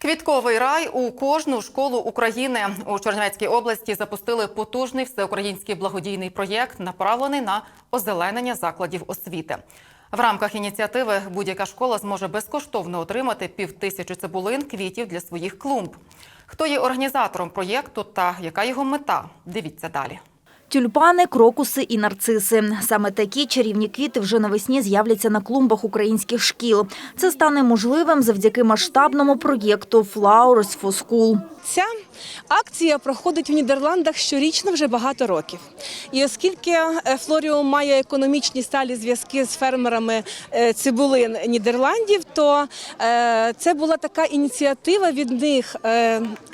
Квітковий рай у кожну школу України у Чернівецькій області запустили потужний всеукраїнський благодійний проєкт, направлений на озеленення закладів освіти. В рамках ініціативи будь-яка школа зможе безкоштовно отримати півтисячі цибулин квітів для своїх клумб. Хто є організатором проєкту та яка його мета? Дивіться далі. Тюльпани, крокуси і нарциси. Саме такі чарівні квіти вже навесні з'являться на клумбах українських шкіл. Це стане можливим завдяки масштабному проєкту Flowers for School. Ця акція проходить в Нідерландах щорічно вже багато років. І оскільки е, Флоріум має економічні сталі зв'язки з фермерами е, цибулин Нідерландів, то е, це була така ініціатива від них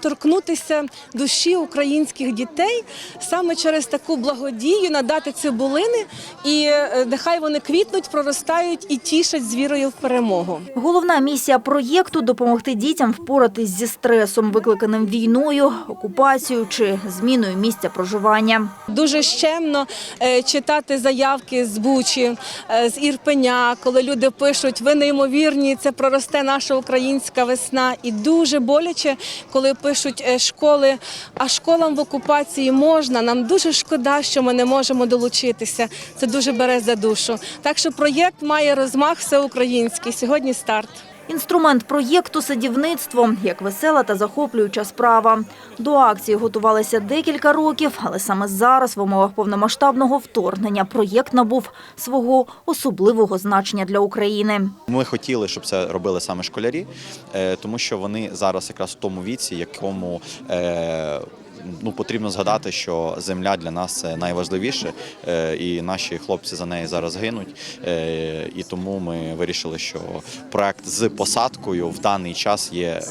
торкнутися душі українських дітей саме через таку благодію надати цибулини, і е, нехай вони квітнуть, проростають і тішать з вірою в перемогу. Головна місія проєкту – допомогти дітям впоратись зі стресом, викликаним війною, окупацією чи зміною місця проживання. Дуже щемно е, читати заявки з Бучі, е, з Ірпеня, коли люди пишуть ви неймовірні, це проросте наша українська весна. І дуже боляче, коли пишуть школи, а школам в окупації можна. Нам дуже шкода, що ми не можемо долучитися. Це дуже бере за душу. Так що проєкт має розмах всеукраїнський. Сьогодні старт. Інструмент проєкту – садівництво, як весела та захоплююча справа. До акції готувалися декілька років, але саме зараз, в умовах повномасштабного вторгнення, проєкт набув свого особливого значення для України. Ми хотіли, щоб це робили саме школярі, е, тому що вони зараз якраз в тому віці, якому е, ну, потрібно згадати, що земля для нас це найважливіше, е, і наші хлопці за неї зараз гинуть. Е, І тому ми вирішили, що проект з посадкою в даний час є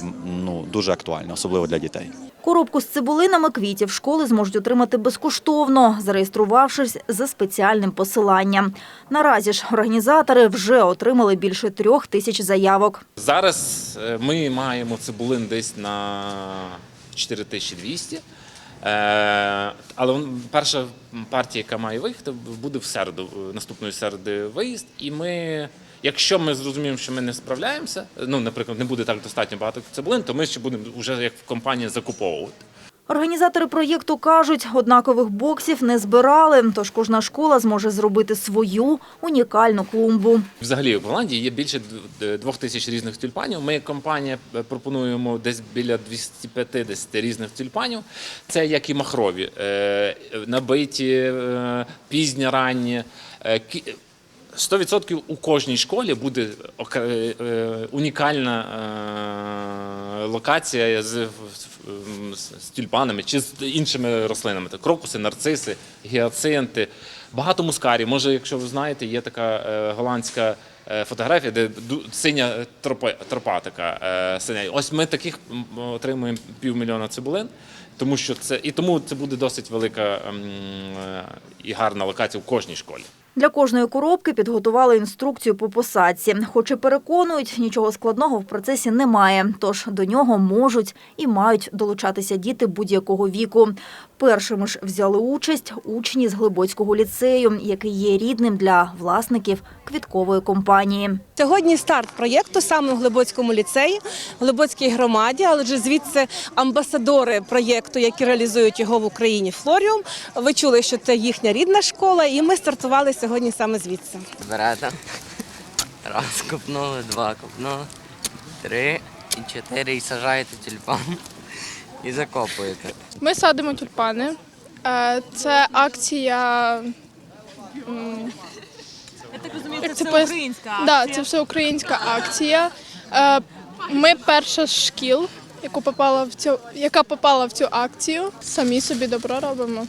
ну, дуже актуальним, особливо для дітей. Коробку з цибулинами квітів школи зможуть отримати безкоштовно, зареєструвавшись за спеціальним посиланням. Наразі ж організатори вже отримали більше трьох тисяч заявок. Зараз е, ми маємо цибулин десь на 4200. Е, Але перша партія, яка має виїхати, буде в середу, е, наступної середи виїзд. І ми, якщо ми зрозуміємо, що ми не справляємося, ну, наприклад, не буде так достатньо багато цибулин, то ми ще будемо вже як компанія закуповувати. Організатори проєкту кажуть, однакових боксів не збирали, тож кожна школа зможе зробити свою унікальну клумбу. Взагалі в Голландії є більше двох тисяч різних тюльпанів. Ми компанія е, пропонуємо десь біля 250 різних тюльпанів. Це як і махрові, е, набиті, е, пізні ранні. Е, кі- 100% у кожній школі буде унікальна локація з, з, тюльпанами чи з іншими рослинами. Це крокуси, нарциси, гіацинти, багато мускарів. Може, якщо ви знаєте, є така е, голландська е, фотографія, де синя тропа, тропа така е, синя. Ось ми таких отримуємо півмільйона цибулин. Тому що це і тому це буде досить велика і гарна локація в кожній школі. Для кожної коробки підготували інструкцію по посадці. Хоч і переконують, нічого складного в процесі немає, тож до нього можуть і мають долучатися діти будь-якого віку. Першими ж взяли участь учні з Глибоцького ліцею, який є рідним для власників квіткової компанії. Сьогодні старт проєкту саме в Глибоцькому ліцеї, в Глибоцькій громаді, але вже звідси амбасадори проєкту, які реалізують його в Україні Флоріум. Ви чули, що це їхня рідна школа, і ми стартували сьогодні саме звідси. Берете. Раз копнули, два копнули, три і чотири і сажаєте тюльпан і закопуєте. Ми садимо тюльпани. Е, Це акція. Це українська акція. Да, це все українська акція. Е, Ми перша з шкіл, яку попала в цю, яка попала в цю акцію. Самі собі добро робимо.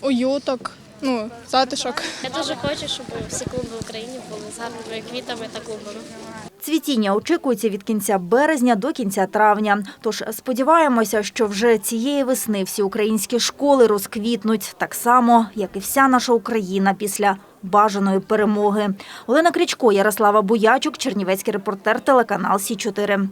Уюток, ну, затишок. Я дуже хочу, щоб всі клуби в Україні були з гарними квітами та клубами. Цвітіння очікується від кінця березня до кінця травня. Тож сподіваємося, що вже цієї весни всі українські школи розквітнуть так само, як і вся наша Україна після бажаної перемоги. Олена Крічко, Ярослава Буячук, Чернівецький репортер, телеканал Сі 4